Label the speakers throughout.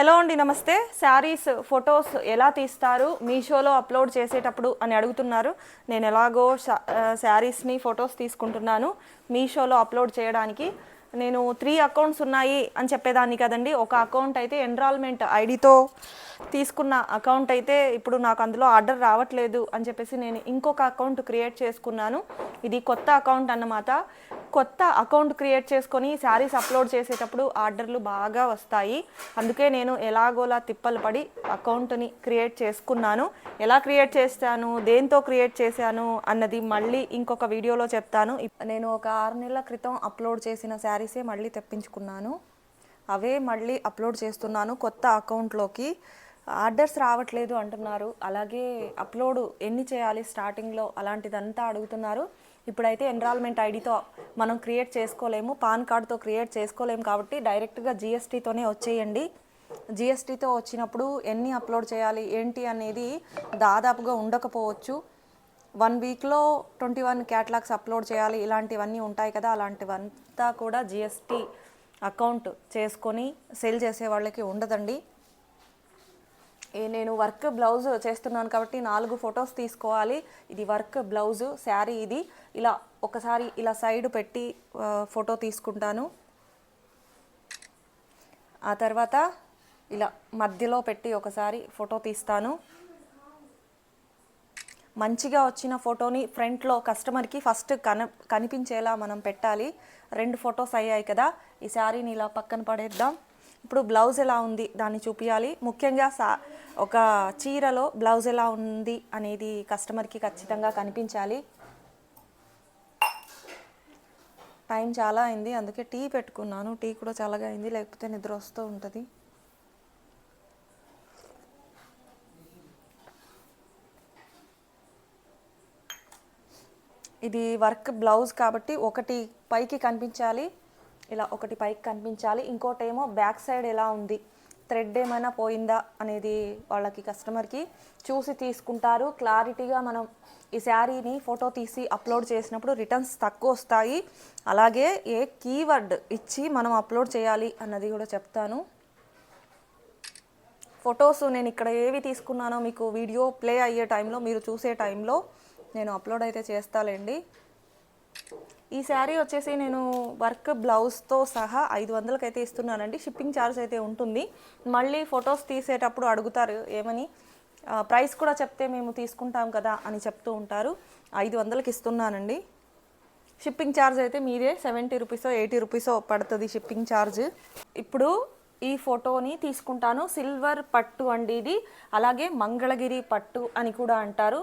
Speaker 1: Hello అండి నమస్తే. Saris photos ఎలా తీస్తారు? మీషోలో అప్లోడ్ చేసేటప్పుడు అని అడుగుతున్నారు. నేను ఎలాగో శారీస్ని ఫొటోస్ తీసుకుంటున్నాను. మీషోలో అప్లోడ్ చేయడానికి నేను త్రీ అకౌంట్స్ ఉన్నాయి అని చెప్పేదాన్ని కదండి. ఒక అకౌంట్ అయితే ఎన్రాల్మెంట్ ఐడితో తీసుకున్న అకౌంట్ అయితే ఇప్పుడు నాకు అందులో ఆర్డర్ రావట్లేదు అని చెప్పేసి నేను ఇంకొక అకౌంట్ క్రియేట్ చేసుకున్నాను. ఇది కొత్త అకౌంట్ అన్నమాట. కొత్త అకౌంట్ క్రియేట్ చేసుకొని శారీస్ అప్లోడ్ చేసేటప్పుడు ఆర్డర్లు బాగా వస్తాయి. అందుకే నేను ఎలాగోలా తిప్పలు పడి అకౌంట్ని క్రియేట్ చేసుకున్నాను. ఎలా క్రియేట్ చేస్తాను దేంతో క్రియేట్ చేశాను? అన్నది మళ్ళీ ఇంకొక వీడియోలో చెప్తాను. ఇప్- నేను ఒక ఆరు నెలల క్రితం అప్లోడ్ చేసిన శారీ శారీసే మళ్ళీ తెప్పించుకున్నాను. అవే మళ్ళీ అప్లోడ్ చేస్తున్నాను కొత్త అకౌంట్లోకి. ఆర్డర్స్ రావట్లేదు అంటున్నారు. అలాగే అప్లోడ్ ఎన్ని చేయాలి స్టార్టింగ్లో అలాంటిదంతా అడుగుతున్నారు. ఇప్పుడైతే ఎన్రాల్మెంట్ ఐడితో మనం క్రియేట్ చేసుకోలేము. పాన్ కార్డ్తో క్రియేట్ చేసుకోలేము కాబట్టి డైరెక్ట్గా జిఎస్టీతోనే వచ్చేయండి. జిఎస్టీతో వచ్చినప్పుడు ఎన్ని అప్లోడ్ చేయాలి ఏంటి అనేది దాదాపుగా ఉండకపోవచ్చు. వన్ వీక్లో ట్వంటీ వన్ క్యాటలాగ్స్ అప్లోడ్ చేయాలి. ఇలాంటివన్నీ ఉంటాయి కదా. అలాంటివంతా కూడా జిఎస్టీ అకౌంట్ చేసుకొని సేల్ చేసే వాళ్ళకి ఉండదండి. నేను వర్క్ బ్లౌజ్ చేస్తున్నాను కాబట్టి నాలుగు ఫొటోస్ తీసుకోవాలి. ఇది వర్క్ బ్లౌజ్ శారీ ఇది. ఇలా ఒకసారి ఇలా సైడ్ పెట్టి ఫోటో తీసుకుంటాను. ఆ తర్వాత ఇలా మధ్యలో పెట్టి ఒకసారి ఫోటో తీస్తాను. మంచిగా వచ్చిన ఫోటోని ఫ్రంట్లో కస్టమర్కి ఫస్ట్ కన కనిపించేలా మనం పెట్టాలి. రెండు ఫొటోస్ అయ్యాయి కదా ఈ శారీని ఇలా పక్కన పడేద్దాం. ఇప్పుడు బ్లౌజ్ ఎలా ఉంది దాన్ని చూపించాలి ముఖ్యంగా సా ఒక చీరలో బ్లౌజ్ ఎలా ఉంది అనేది కస్టమర్కి ఖచ్చితంగా కనిపించాలి. టైం చాలా అయింది అందుకే టీ పెట్టుకున్నాను. టీ కూడా చల్లగా అయింది లేకపోతే నిద్ర వస్తూ ఉంటుంది. ఇది వర్క్ బ్లౌజ్ కాబట్టి ఒకటి పైకి కనిపించాలి ఇలా ఒకటి పైకి కనిపించాలి. ఇంకోటేమో బ్యాక్ సైడ్ ఎలా ఉంది థ్రెడ్ ఏమైనా పోయిందా అనేది వాళ్ళకి కస్టమర్కి చూసి తీసుకుంటారు. క్లారిటీగా మనం ఈ శారీని ఫోటో తీసి అప్లోడ్ చేసినప్పుడు రిటర్న్స్ తక్కువ వస్తాయి. అలాగే ఏ కీవర్డ్ ఇచ్చి మనం అప్లోడ్ చేయాలి అన్నది కూడా చెప్తాను. ఫొటోస్ నేను ఇక్కడ ఏవి తీసుకున్నానో మీకు వీడియో ప్లే అయ్యే టైంలో మీరు చూసే టైంలో నేను అప్లోడ్ అయితే చేస్తాలేండి. ఈ శారీ వచ్చేసి నేను వర్క్ బ్లౌజ్తో సహా ఐదు వందలకి అయితే ఇస్తున్నానండి. షిప్పింగ్ ఛార్జ్ అయితే ఉంటుంది. మళ్ళీ ఫొటోస్ తీసేటప్పుడు అడుగుతారు ఏమని? ప్రైస్ కూడా చెప్తే మేము తీసుకుంటాం కదా అని చెప్తూ ఉంటారు. ఐదు వందలకి ఇస్తున్నానండి. షిప్పింగ్ ఛార్జ్ అయితే మీదే సెవెంటీ రూపీసో ఎయిటీ రూపీసో పడుతుంది షిప్పింగ్ ఛార్జ్ ఇప్పుడు ఈ ఫోటోని తీసుకుంటాను. సిల్వర్ పట్టు అండి ఇది. అలాగే మంగళగిరి పట్టు అని కూడా అంటారు.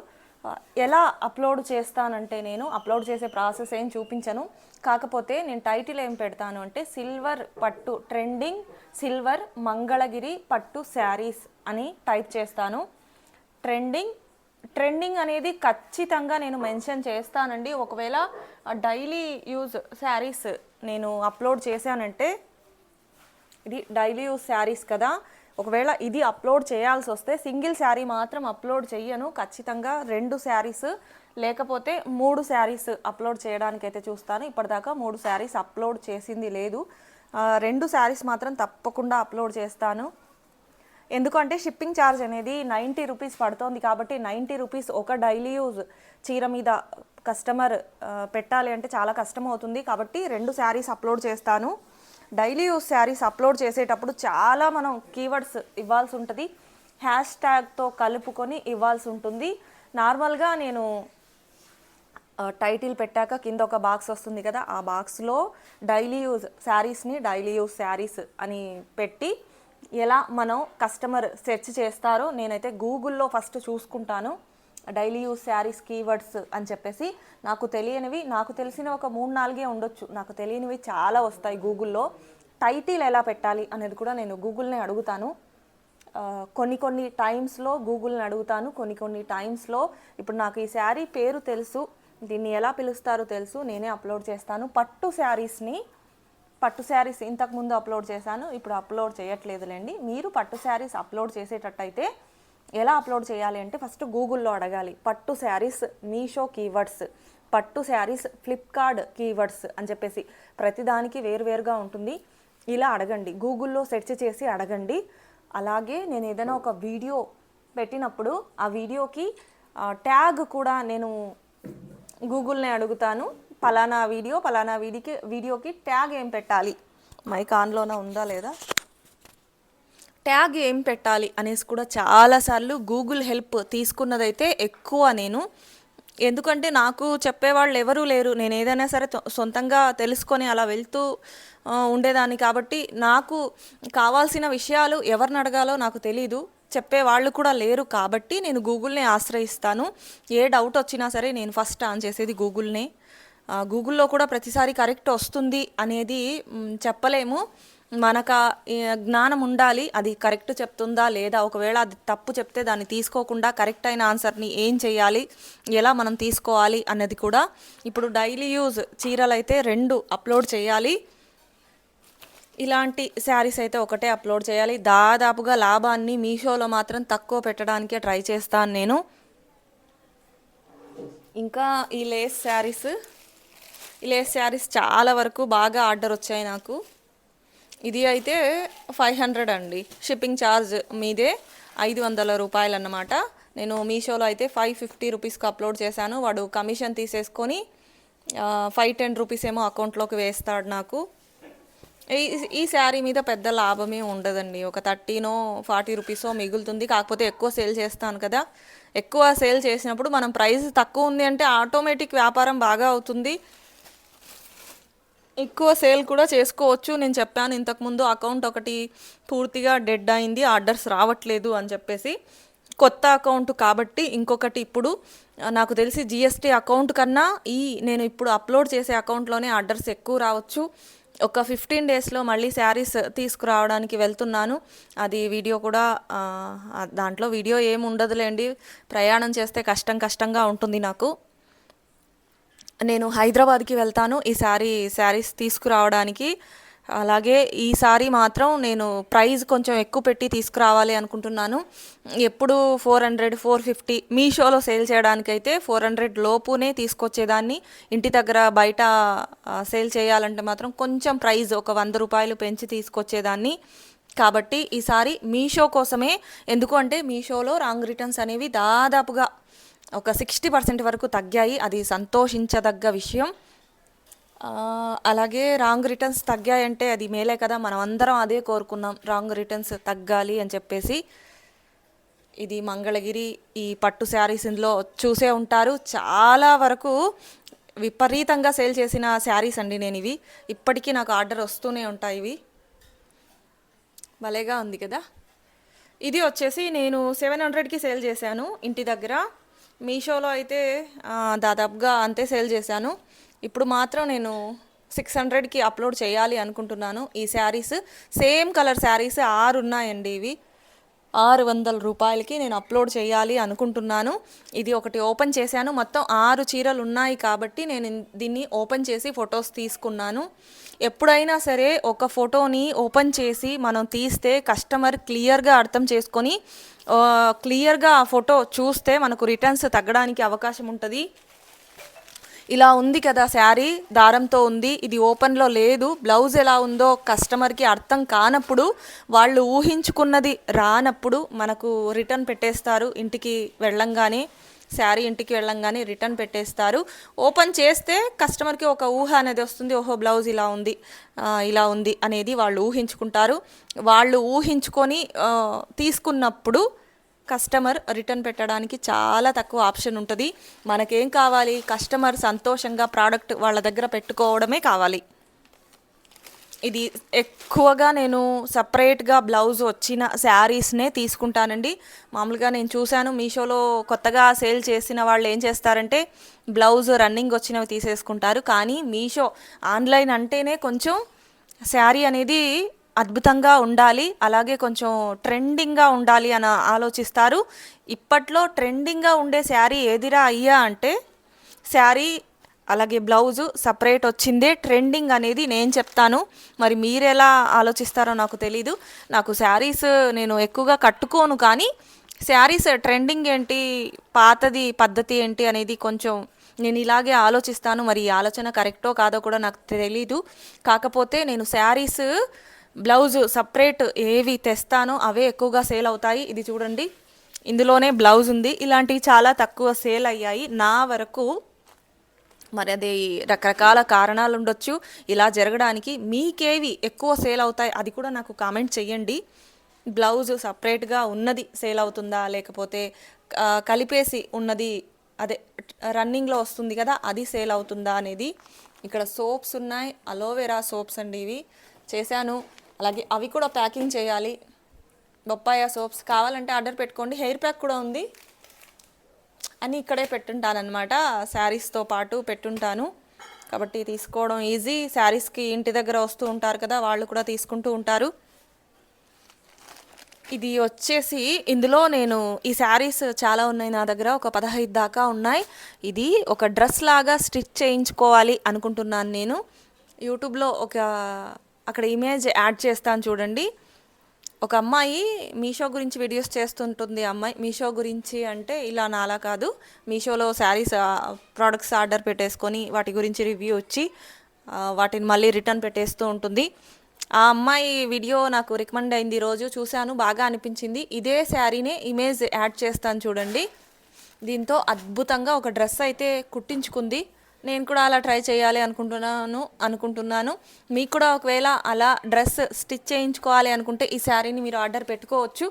Speaker 1: ఎలా అప్లోడ్ చేస్తానంటే నేను అప్లోడ్ చేసే ప్రాసెస్ ఏం చూపించను. కాకపోతే నేను టైటిల్ ఏం పెడతాను అంటే సిల్వర్ పట్టు ట్రెండింగ్ సిల్వర్ మంగళగిరి పట్టు శారీస్ అని టైప్ చేస్తాను. ట్రెండింగ్ ట్రెండింగ్ అనేది ఖచ్చితంగా నేను మెన్షన్ చేస్తానండి. ఒకవేళ డైలీ యూజ్ శారీస్ నేను అప్లోడ్ చేశానంటే ఇది డైలీ యూజ్ శారీస్ కదా. ఒకవేళ ఇది అప్లోడ్ చేయాల్సి వస్తే సింగిల్ శారీ మాత్రం అప్లోడ్ చెయ్యను. ఖచ్చితంగా రెండు శారీస్ లేకపోతే మూడు శారీస్ అప్లోడ్ చేయడానికైతే చూస్తాను. ఇప్పటిదాకా మూడు శారీస్ అప్లోడ్ చేసింది లేదు. రెండు శారీస్ మాత్రం తప్పకుండా అప్లోడ్ చేస్తాను. ఎందుకంటే షిప్పింగ్ ఛార్జ్ అనేది నైంటీ రూపీస్ పడుతోంది కాబట్టి నైంటీ రూపీస్ ఒక డైలీ యూజ్ చీర మీద కస్టమర్ పెట్టాలి అంటే చాలా కష్టం అవుతుంది కాబట్టి రెండు శారీస్ అప్లోడ్ చేస్తాను. డైలీ యూజ్ శారీస్ అప్లోడ్ చేసేటప్పుడు చాలా మనం కీవర్డ్స్ ఇవ్వాల్సి ఉంటుంది. హ్యాష్ ట్యాగ్తో కలుపుకొని ఇవ్వాల్సి ఉంటుంది. నార్మల్గా నేను టైటిల్ పెట్టాక కింద ఒక బాక్స్ వస్తుంది కదా ఆ బాక్స్లో డైలీ యూజ్ శారీస్ని డైలీ యూజ్ శారీస్ అని పెట్టి ఎలా మనం కస్టమర్ సెర్చ్ చేస్తారో నేనైతే గూగుల్లో ఫస్ట్ చూసుకుంటాను. డైలీ యూజ్ శారీస్ కీవర్డ్స్ అని చెప్పేసి నాకు తెలియనివి నాకు తెలిసిన ఒక మూడు నాలుగే ఉండొచ్చు. నాకు తెలియనివి చాలా వస్తాయి గూగుల్లో. టైటిల్ ఎలా పెట్టాలి అనేది కూడా నేను గూగుల్ని అడుగుతాను. కొన్ని కొన్ని టైమ్స్లో గూగుల్ని అడుగుతాను. కొన్ని కొన్ని టైమ్స్లో ఇప్పుడు నాకు ఈ శారీ పేరు తెలుసు. దీన్ని ఎలా పిలుస్తారో తెలుసు. నేనే అప్లోడ్ చేస్తాను. పట్టు శారీస్ని పట్టు శారీస్ ఇంతకుముందు అప్లోడ్ చేశాను. ఇప్పుడు అప్లోడ్ చేయట్లేదులేండి. మీరు పట్టు శారీస్ అప్లోడ్ చేసేటట్టయితే ఎలా అప్లోడ్ చేయాలి అంటే ఫస్ట్ గూగుల్లో అడగాలి. పట్టు శారీస్ మీషో కీవర్డ్స్ పట్టు శారీస్ ఫ్లిప్కార్ట్ కీవర్డ్స్ అని చెప్పేసి ప్రతిదానికి వేరువేరుగా ఉంటుంది. ఇలా అడగండి. గూగుల్లో సెర్చ్ చేసి అడగండి. అలాగే నేను ఏదైనా ఒక వీడియో పెట్టినప్పుడు ఆ వీడియోకి ట్యాగ్ కూడా నేను గూగుల్ని అడుగుతాను. పలానా వీడియో పలానా వీడికి వీడియోకి ట్యాగ్ ఏం పెట్టాలి? మైక్ ఆన్లోనే ఉందా లేదా? ట్యాగ్ ఏం పెట్టాలి అనేసి కూడా చాలాసార్లు గూగుల్ హెల్ప్ తీసుకున్నదైతే ఎక్కువ నేను. ఎందుకంటే నాకు చెప్పేవాళ్ళు ఎవరూ లేరు. నేను ఏదైనా సరే సొంతంగా తెలుసుకొని అలా వెళ్తూ ఉండేదాన్ని కాబట్టి నాకు కావాల్సిన విషయాలు ఎవరిని అడగాలో నాకు తెలీదు. చెప్పే వాళ్ళు కూడా లేరు కాబట్టి నేను గూగుల్ని ఆశ్రయిస్తాను. ఏ డౌట్ వచ్చినా సరే నేను ఫస్ట్ ఆన్ చేసేది గూగుల్నే. గూగుల్లో కూడా ప్రతిసారి కరెక్ట్ వస్తుంది అనేది చెప్పలేము. మనకు జ్ఞానం ఉండాలి అది కరెక్ట్ చెప్తుందా లేదా ఒకవేళ అది తప్పు చెప్తే దాన్ని తీసుకోకుండా కరెక్ట్ అయిన ఆన్సర్ని ఏం చేయాలి ఎలా మనం తీసుకోవాలి అన్నది కూడా ఇప్పుడు డైలీ యూజ్ చీరలు అయితే రెండు అప్లోడ్ చేయాలి. ఇలాంటి శారీస్ అయితే ఒకటే అప్లోడ్ చేయాలి. దాదాపుగా లాభాన్ని మీషోలో మాత్రం తక్కువ పెట్టడానికే ట్రై చేస్తాను నేను. ఇంకా ఈ లేస్ శారీస్ ఈ లేస్ శారీస్ చాలా వరకు బాగా ఆర్డర్ వచ్చాయి నాకు. ఇది అయితే ఫైవ్ హండ్రెడ్ అండి. షిప్పింగ్ ఛార్జ్ మీదే ఐదు వందల రూపాయలు అన్నమాట నేను మీషోలో అయితే ఫైవ్ ఫిఫ్టీ రూపీస్కి అప్లోడ్ చేశాను. వాడు కమిషన్ తీసేసుకొని ఫైవ్ టెన్ రూపీస్ ఏమో అకౌంట్లోకి వేస్తాడు నాకు. ఈ ఈ శారీ మీద పెద్ద లాభమే ఉండదండి. ఒక థర్టీనో ఫార్టీ రూపీసో మిగులుతుంది. కాకపోతే ఎక్కువ సేల్ చేస్తాను కదా. ఎక్కువ సేల్ చేసినప్పుడు మనం ప్రైస్ తక్కువ ఉంది అంటే ఆటోమేటిక్ వ్యాపారం బాగా అవుతుంది. ఎక్కువ సేల్ కూడా చేసుకోవచ్చు. నేను చెప్పాను ఇంతకుముందు అకౌంట్ ఒకటి పూర్తిగా డెడ్ అయింది ఆర్డర్స్ రావట్లేదు అని చెప్పేసి. కొత్త అకౌంట్ కాబట్టి ఇంకొకటి ఇప్పుడు నాకు తెలిసి జిఎస్టీ అకౌంట్ కన్నా ఈ నేను ఇప్పుడు అప్లోడ్ చేసే అకౌంట్లోనే ఆర్డర్స్ ఎక్కువ రావచ్చు. ఒక ఫిఫ్టీన్ డేస్లో మళ్ళీ శారీస్ తీసుకురావడానికి వెళ్తున్నాను. అది వీడియో కూడా దాంట్లో వీడియో ఏమి ఉండదులేండి ప్రయాణం చేస్తే కష్టం కష్టంగా ఉంటుంది నాకు. నేను హైదరాబాద్కి వెళ్తాను. ఈ శారీ శారీస్ తీసుకురావడానికి. అలాగే ఈ సారీ మాత్రం నేను ప్రైస్ కొంచెం ఎక్కువ పెట్టి తీసుకురావాలి అనుకుంటున్నాను. ఎప్పుడు ఫోర్ హండ్రెడ్ ఫోర్ ఫిఫ్టీ మీషోలో సేల్ చేయడానికైతే ఫోర్ హండ్రెడ్ లోపునే తీసుకొచ్చేదాన్ని. ఇంటి దగ్గర బయట సేల్ చేయాలంటే మాత్రం కొంచెం ప్రైస్ ఒక వంద రూపాయలు పెంచి తీసుకొచ్చేదాన్ని. కాబట్టి ఈసారి మీషో కోసమే. ఎందుకు అంటే మీషోలో రాంగ్ రిటర్న్స్ అనేవి దాదాపుగా ఒక సిక్స్టీ పర్సెంట్ వరకు తగ్గాయి. అది సంతోషించదగ్గ విషయం. అలాగే రాంగ్ రిటర్న్స్ తగ్గాయంటే అది మేలే కదా. మనం అందరం అదే కోరుకున్నాం. రాంగ్ రిటర్న్స్ తగ్గాలి అని చెప్పేసి ఇది మంగళగిరి ఈ పట్టు శారీస్ ఇందులో చూసే ఉంటారు. చాలా వరకు విపరీతంగా సేల్ చేసిన శారీస్ అండి నేను ఇవి. ఇప్పటికీ నాకు ఆర్డర్ వస్తూనే ఉంటాయి ఇవి. భలేగా ఉంది కదా. ఇది వచ్చేసి నేను సెవెన్ హండ్రెడ్కి సేల్ చేశాను ఇంటి దగ్గర. మీషోలో అయితే దాదాపుగా అంతే సేల్ చేశాను. ఇప్పుడు మాత్రం నేను సిక్స్ హండ్రెడ్కి అప్లోడ్ చేయాలి అనుకుంటున్నాను. ఈ శారీస్ సేమ్ కలర్ శారీస్ ఆరు ఉన్నాయండి ఇవి. ఆరు వందల రూపాయలకి నేను అప్లోడ్ చేయాలి అనుకుంటున్నాను. ఇది ఒకటి ఓపెన్ చేశాను. మొత్తం ఆరు చీరలు ఉన్నాయి కాబట్టి నేను దీన్ని ఓపెన్ చేసి ఫొటోస్ తీసుకున్నాను. ఎప్పుడైనా సరే ఒక ఫోటోని ఓపెన్ చేసి మనం తీస్తే కస్టమర్ క్లియర్గా అర్థం చేసుకొని క్లియర్గా ఆ ఫోటో చూస్తే మనకు రిటర్న్స్ తగ్గడానికి అవకాశం ఉంటుంది. ఇలా ఉంది కదా శారీ దారంతో ఉంది. ఇది ఓపెన్లో లేదు. బ్లౌజ్ ఎలా ఉందో కస్టమర్కి అర్థం కానప్పుడు వాళ్ళు ఊహించుకున్నది రానప్పుడు మనకు రిటర్న్ పెట్టేస్తారు. ఇంటికి వెళ్ళంగానే శారీ ఇంటికి వెళ్ళంగానే రిటర్న్ పెట్టేస్తారు. ఓపెన్ చేస్తే కస్టమర్కి ఒక ఊహ అనేది వస్తుంది. ఓహో బ్లౌజ్ ఇలా ఉంది ఇలా ఉంది అనేది వాళ్ళు ఊహించుకుంటారు. వాళ్ళు ఊహించుకొని తీసుకున్నప్పుడు కస్టమర్ రిటర్న్ పెట్టడానికి చాలా తక్కువ ఆప్షన్ ఉంటుంది. మనకేం కావాలి? కస్టమర్ సంతోషంగా ప్రోడక్ట్ వాళ్ళ దగ్గర పెట్టుకోవడమే కావాలి. ఇది ఎక్కువగా నేను సపరేట్గా బ్లౌజ్ వచ్చిన శారీస్నే తీసుకుంటానండి. మామూలుగా నేను చూశాను మీషోలో కొత్తగా సేల్ చేసిన వాళ్ళు ఏం చేస్తారంటే బ్లౌజ్ రన్నింగ్ వచ్చినవి తీసేసుకుంటారు. కానీ మీషో ఆన్లైన్ అంటేనే కొంచెం శారీ అనేది అద్భుతంగా ఉండాలి అలాగే కొంచెం ట్రెండింగ్గా ఉండాలి అని ఆలోచిస్తారు. ఇప్పట్లో ట్రెండింగ్గా ఉండే శారీ ఏదిరా అయ్యా అంటే శారీ అలాగే బ్లౌజు సపరేట్ వచ్చిందే ట్రెండింగ్ అనేది నేను చెప్తాను. మరి మీరెలా ఆలోచిస్తారో నాకు తెలీదు. నాకు శారీస్ నేను ఎక్కువగా కట్టుకోను కానీ శారీస్ ట్రెండింగ్ ఏంటి పాతది పద్ధతి ఏంటి అనేది కొంచెం నేను ఇలాగే ఆలోచిస్తాను. మరి ఈ ఆలోచన కరెక్టో కాదో కూడా నాకు తెలీదు. కాకపోతే నేను శారీస్ బ్లౌజ్ సపరేట్ ఏవి తెస్తానో అవే ఎక్కువగా సేల్ అవుతాయి. ఇది చూడండి. ఇందులోనే బ్లౌజ్ ఉంది. ఇలాంటివి చాలా తక్కువ సేల్ అయ్యాయి. నా వరకు మరి అది రకరకాల కారణాలు ఉండొచ్చు. ఇలా జరగడానికి మీకేవి ఎక్కువ సేల్ అవుతాయి అది కూడా నాకు కామెంట్ చెయ్యండి. బ్లౌజ్ సపరేట్గా ఉన్నది సేల్ అవుతుందా? లేకపోతే కలిపేసి ఉన్నది అదే రన్నింగ్లో వస్తుంది కదా అది సేల్ అవుతుందా అనేది. ఇక్కడ సోప్స్ ఉన్నాయి. అలోవెరా సోప్స్ అండి ఇవి. చేశాను. అలాగే అవి కూడా ప్యాకింగ్ చేయాలి. బొప్పాయ సోప్స్ కావాలంటే ఆర్డర్ పెట్టుకోండి. హెయిర్ ప్యాక్ కూడా ఉంది. అని ఇక్కడే పెట్టుంటానమాట శారీస్తో పాటు పెట్టుంటాను. కాబట్టి తీసుకోవడం ఈజీ. శారీస్కి ఇంటి దగ్గర వస్తూ ఉంటారు కదా వాళ్ళు కూడా తీసుకుంటూ ఉంటారు. ఇది వచ్చేసి ఇందులో నేను ఈ శారీస్ చాలా ఉన్నాయి నా దగ్గర. ఒక పదహైదు దాకా ఉన్నాయి. ఇది ఒక డ్రెస్ లాగా స్టిచ్ చేయించుకోవాలి అనుకుంటున్నాను నేను. యూట్యూబ్లో ఒక అక్కడ ఇమేజ్ యాడ్ చేస్తాను చూడండి. ఒక అమ్మాయి మీషో గురించి వీడియోస్ చేస్తుంటుంది. అమ్మాయి మీషో గురించి అంటే ఇలా నాలా కాదు. మీషోలో శారీస్ ప్రోడక్ట్స్ ఆర్డర్ పెట్టేసుకొని వాటి గురించి రివ్యూ వచ్చి వాటిని మళ్ళీ రిటర్న్ పెట్టేస్తూ ఉంటుంది. ఆ అమ్మాయి వీడియో నాకు రికమెండ్ అయింది రోజు. చూశాను బాగా అనిపించింది. ఇదే శారీనే ఇమేజ్ యాడ్ చేస్తాను చూడండి. దీంతో అద్భుతంగా ఒక డ్రెస్ అయితే కుట్టించుకుంది. నేను కూడా అలా ట్రై చేయాలి అనుకుంటున్నాను అనుకుంటున్నాను. మీకు కూడా ఒకవేళ అలా డ్రెస్ స్టిచ్ చేయించుకోవాలి అనుకుంటే ఈ శారీని మీరు ఆర్డర్ పెట్టుకోవచ్చు.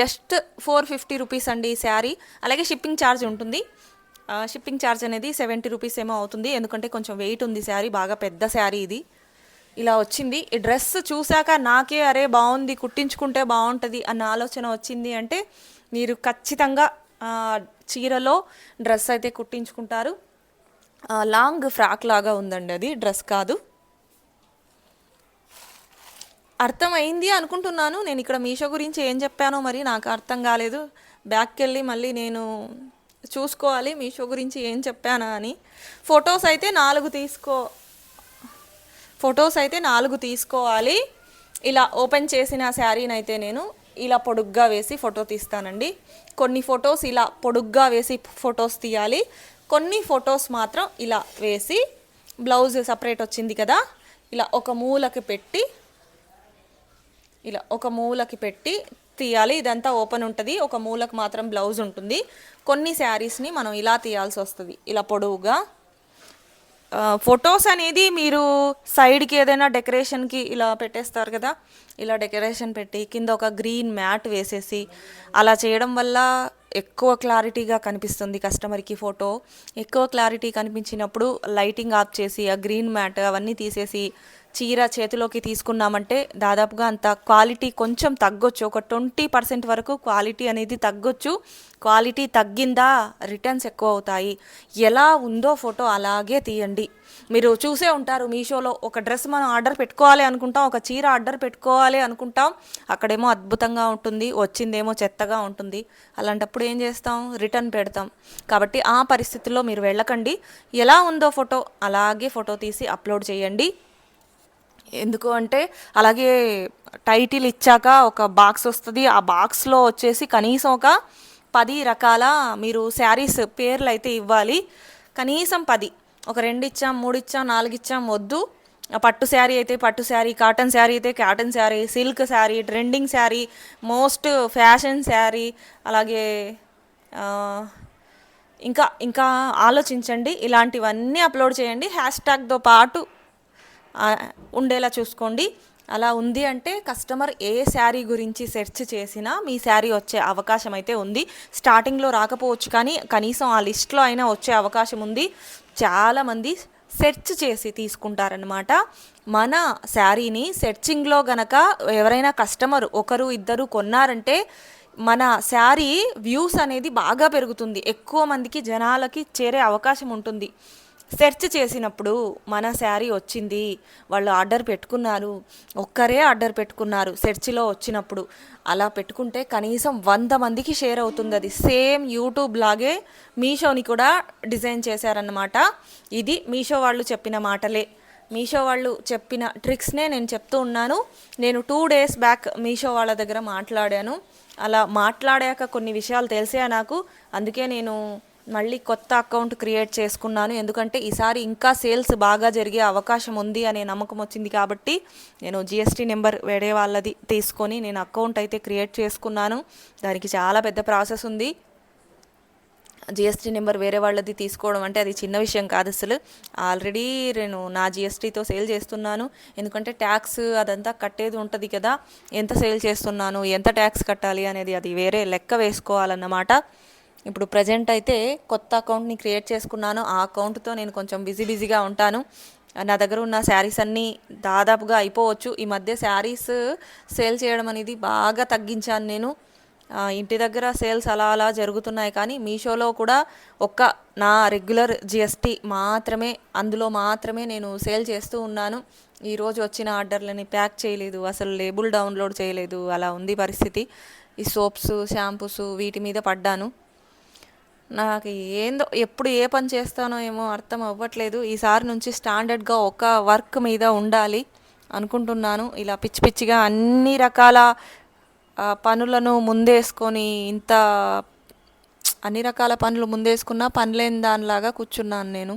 Speaker 1: జస్ట్ ఫోర్ ఫిఫ్టీ రూపీస్ అండి ఈ శారీ. అలాగే షిప్పింగ్ ఛార్జ్ ఉంటుంది. షిప్పింగ్ ఛార్జ్ అనేది సెవెంటీ రూపీస్ ఏమో అవుతుంది. ఎందుకంటే కొంచెం వెయిట్ ఉంది శారీ బాగా పెద్ద శారీ ఇది. ఇలా వచ్చింది. ఈ డ్రెస్ చూశాక నాకే అరే బాగుంది కుట్టించుకుంటే బాగుంటుంది అన్న ఆలోచన వచ్చింది అంటే మీరు ఖచ్చితంగా చీరలో డ్రెస్ అయితే కుట్టించుకుంటారు. లాంగ్ ఫ్రాక్ లాగా ఉందండి అది డ్రెస్ కాదు. అర్థమైంది అనుకుంటున్నాను. నేను ఇక్కడ మీషో గురించి ఏం చెప్పానో మరి నాకు అర్థం కాలేదు. బ్యాక్కి వెళ్ళి మళ్ళీ నేను చూసుకోవాలి మీషో గురించి ఏం చెప్పానా అని. ఫొటోస్ అయితే నాలుగు తీసుకో ఫొటోస్ అయితే నాలుగు తీసుకోవాలి. ఇలా ఓపెన్ చేసిన శారీని అయితే నేను ఇలా పొడుగ్గా వేసి ఫోటో తీస్తానండి. కొన్ని ఫొటోస్ ఇలా పొడుగ్గా వేసి ఫొటోస్ తీయాలి. కొన్ని ఫొటోస్ మాత్రం ఇలా వేసి బ్లౌజ్ సపరేట్ వచ్చింది కదా ఇలా ఒక మూలకి పెట్టి ఇలా ఒక మూలకి పెట్టి తీయాలి. ఇదంతా ఓపెన్ ఉంటుంది. ఒక మూలకు మాత్రం బ్లౌజ్ ఉంటుంది. కొన్ని శారీస్ని మనం ఇలా తీయాల్సి వస్తుంది. ఇలా పొడవుగా. ఫొటోస్ అనేది మీరు సైడ్కి ఏదైనా డెకరేషన్కి ఇలా పెట్టేస్తారు కదా ఇలా డెకరేషన్ పెట్టి కింద ఒక గ్రీన్ మ్యాట్ వేసేసి అలా చేయడం వల్ల ఎక్కువ క్లారిటీగా కనిపిస్తుంది కస్టమర్కి ఫోటో. ఎక్కువ క్లారిటీ కనిపించినప్పుడు లైటింగ్ ఆఫ్ చేసి ఆ గ్రీన్ మ్యాట్ అవన్నీ తీసేసి చీర చేతిలోకి తీసుకున్నామంటే దాదాపుగా అంత క్వాలిటీ కొంచెం తగ్గొచ్చు. ఒక ట్వంటీ పర్సెంట్ వరకు క్వాలిటీ అనేది తగ్గొచ్చు. క్వాలిటీ తగ్గిందా? రిటర్న్స్ ఎక్కువ అవుతాయి ఎలా ఉందో ఫోటో అలాగే తీయండి. మీరు చూసే ఉంటారు మీషోలో ఒక డ్రెస్ మనం ఆర్డర్ పెట్టుకోవాలి అనుకుంటాం ఒక చీర ఆర్డర్ పెట్టుకోవాలి అనుకుంటాం. అక్కడేమో అద్భుతంగా ఉంటుంది వచ్చిందేమో చెత్తగా ఉంటుంది. అలాంటప్పుడు ఏం చేస్తాం? రిటర్న్ పెడతాం. కాబట్టి ఆ పరిస్థితుల్లో మీరు వెళ్ళకండి. ఎలా ఉందో ఫోటో అలాగే ఫోటో తీసి అప్లోడ్ చేయండి. ఎందుకు అంటే అలాగే టైటిల్ ఇచ్చాక ఒక బాక్స్ వస్తుంది. ఆ బాక్స్లో వచ్చేసి కనీసం ఒక పది రకాల మీరు శారీస్ పేర్లు అయితే ఇవ్వాలి. కనీసం పది. ఒక రెండు ఇచ్చాం మూడు ఇచ్చాం నాలుగు ఇచ్చాం వద్దు. ఆ పట్టు శారీ అయితే పట్టు శారీ కాటన్ శారీ అయితే cotton sari silk sari trending sari most fashion sari అలాగే ఇంకా ఇంకా ఆలోచించండి. ఇలాంటివన్నీ అప్లోడ్ చేయండి. హ్యాష్ ట్యాగ్తో పాటు ఉండేలా చూసుకోండి. అలా ఉంది అంటే కస్టమర్ ఏ శారీ గురించి సెర్చ్ చేసినా మీ శారీ వచ్చే అవకాశం అయితే ఉంది. స్టార్టింగ్లో రాకపోవచ్చు కానీ కనీసం ఆ లిస్ట్లో అయినా వచ్చే అవకాశం ఉంది. చాలామంది సెర్చ్ చేసి తీసుకుంటారనమాట మన శారీని సెర్చింగ్లో గనక ఎవరైనా కస్టమర్ ఒకరు ఇద్దరు కొన్నారంటే మన శారీ వ్యూస్ అనేది బాగా పెరుగుతుంది. ఎక్కువ మందికి జనాలకి చేరే అవకాశం ఉంటుంది. సెర్చ్ చేసినప్పుడు మన శారీ వచ్చింది వాళ్ళు ఆర్డర్ పెట్టుకున్నారు ఒక్కరే ఆర్డర్ పెట్టుకున్నారు సెర్చ్లో వచ్చినప్పుడు. అలా పెట్టుకుంటే కనీసం వంద మందికి షేర్ అవుతుంది అది. సేమ్ యూట్యూబ్ లాగే మీషోని కూడా డిజైన్ చేశారన్నమాట. ఇది మీషో వాళ్ళు చెప్పిన మాటలే. మీషో వాళ్ళు చెప్పిన ట్రిక్స్నే నేను చెప్తూ ఉన్నాను. నేను టూ డేస్ బ్యాక్ మీషో వాళ్ళ దగ్గర మాట్లాడాను. అలా మాట్లాడాక కొన్ని విషయాలు తెలిసా నాకు. అందుకే నేను మళ్ళీ కొత్త అకౌంట్ క్రియేట్ చేసుకున్నాను. ఎందుకంటే ఈసారి ఇంకా సేల్స్ బాగా జరిగే అవకాశం ఉంది అనే నమ్మకం వచ్చింది కాబట్టి నేను జిఎస్టీ నెంబర్ వేరే వాళ్ళది తీసుకొని నేను అకౌంట్ అయితే క్రియేట్ చేసుకున్నాను. దానికి చాలా పెద్ద ప్రాసెస్ ఉంది. జిఎస్టీ నెంబర్ వేరే వాళ్ళది తీసుకోవడం అంటే అది చిన్న విషయం కాదు అసలు. ఆల్రెడీ నేను నా జిఎస్టీతో సేల్ చేస్తున్నాను. ఎందుకంటే ట్యాక్స్ అదంతా కట్టేది ఉంటుంది కదా. ఎంత సేల్ చేస్తున్నాను? ఎంత ట్యాక్స్ కట్టాలి అనేది అది వేరే లెక్క వేసుకోవాలన్నమాట. ఇప్పుడు ప్రజెంట్ అయితే కొత్త అకౌంట్ని క్రియేట్ చేసుకున్నాను. ఆ అకౌంట్తో నేను కొంచెం బిజీ బిజీగా ఉంటాను. నా దగ్గర ఉన్న శారీస్ అన్నీ దాదాపుగా అయిపోవచ్చు. ఈ మధ్య శారీస్ సేల్ చేయడం అనేది బాగా తగ్గించాను నేను. ఇంటి దగ్గర సేల్స్ అలా అలా జరుగుతున్నాయి కానీ మీషోలో కూడా ఒక్క నా రెగ్యులర్ జిఎస్టీ మాత్రమే అందులో మాత్రమే నేను సేల్ చేస్తూ ఉన్నాను. ఈరోజు వచ్చిన ఆర్డర్లని ప్యాక్ చేయలేదు. అసలు లేబుల్ డౌన్లోడ్ చేయలేదు. అలా ఉంది పరిస్థితి. ఈ సోప్స్ షాంపూస్ వీటి మీద పడ్డాను. నాకు ఏందో ఎప్పుడు ఏ పని చేస్తానో ఏమో అర్థం అవ్వట్లేదు. ఈసారి నుంచి స్టాండర్డ్గా ఒక వర్క్ మీద ఉండాలి అనుకుంటున్నాను. ఇలా పిచ్చి పిచ్చిగా అన్ని రకాల పనులను ముందేసుకొని ఇంత అన్ని రకాల పనులు ముందేసుకున్నా పనులేని దానిలాగా కూర్చున్నాను నేను.